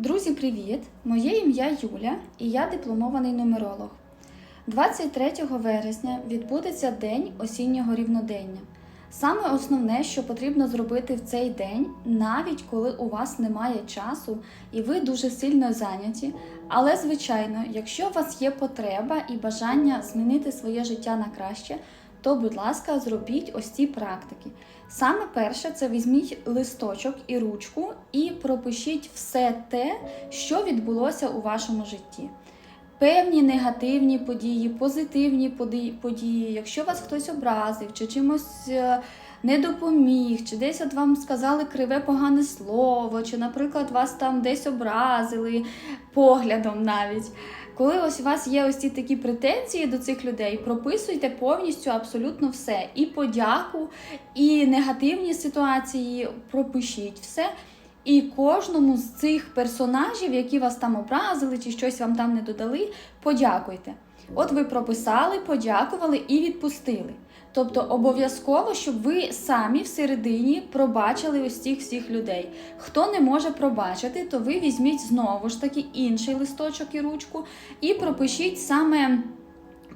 Друзі, привіт! Моє ім'я Юля і я дипломований нумеролог. 23 вересня відбудеться День осіннього рівнодення. Саме основне, що потрібно зробити в цей день, навіть коли у вас немає часу і ви дуже сильно зайняті. Але, звичайно, якщо у вас є потреба і бажання змінити своє життя на краще, то, будь ласка, зробіть ось ці практики. Саме перше, це візьміть листочок і ручку і пропишіть все те, що відбулося у вашому житті. Певні негативні події, позитивні події, якщо вас хтось образив, чи чимось е, не допоміг, чи десь от вам сказали криве погане слово, чи, наприклад, вас там десь образили поглядом навіть. Коли ось у вас є ось ці такі претензії до цих людей, прописуйте повністю абсолютно все. І подяку, і негативні ситуації пропишіть все. І кожному з цих персонажів, які вас там образили чи щось вам там не додали, подякуйте. От ви прописали, подякували і відпустили. Тобто обов'язково, щоб ви самі всередині пробачили ось цих всіх людей. Хто не може пробачити, то ви візьміть знову ж таки інший листочок і ручку і пропишіть саме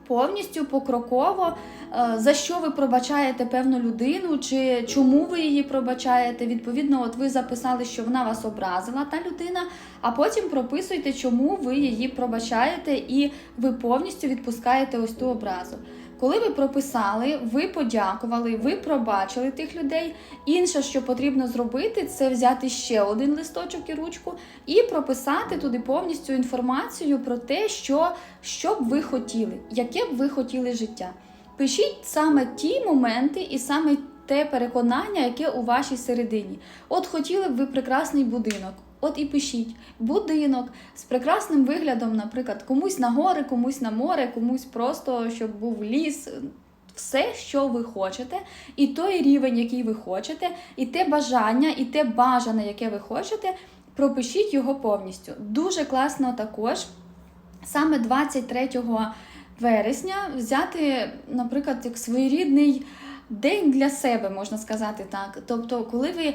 повністю покроково, е, за що ви пробачаєте певну людину, чи чому ви її пробачаєте. Відповідно, от ви записали, що вона вас образила, та людина, а потім прописуйте, чому ви її пробачаєте, і ви повністю відпускаєте ось ту образу. Коли ви прописали, ви подякували, ви пробачили тих людей. Інше, що потрібно зробити, це взяти ще один листочок і ручку і прописати туди повністю інформацію про те, що, що б ви хотіли, яке б ви хотіли життя. Пишіть саме ті моменти і саме те переконання, яке у вашій середині. От хотіли б ви прекрасний будинок. От і пишіть будинок з прекрасним виглядом, наприклад, комусь на гори, комусь на море, комусь просто щоб був ліс. Все, що ви хочете, і той рівень, який ви хочете, і те бажання, і те бажане, яке ви хочете, пропишіть його повністю. Дуже класно також саме 23 вересня взяти, наприклад, як своєрідний день для себе, можна сказати так. Тобто, коли ви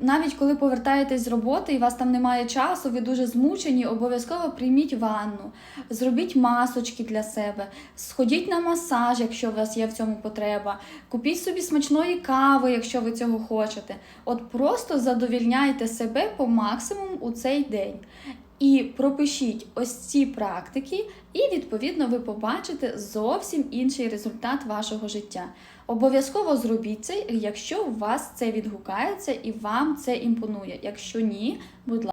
навіть коли повертаєтесь з роботи і вас там немає часу, ви дуже змучені, обов'язково прийміть ванну, зробіть масочки для себе, сходіть на масаж, якщо у вас є в цьому потреба, купіть собі смачної кави, якщо ви цього хочете. От просто задовільняйте себе по максимуму у цей день. І пропишіть ось ці практики, і відповідно ви побачите зовсім інший результат вашого життя. Обов'язково зробіть це, якщо у вас це відгукається і вам це імпонує. Якщо ні, будь ласка.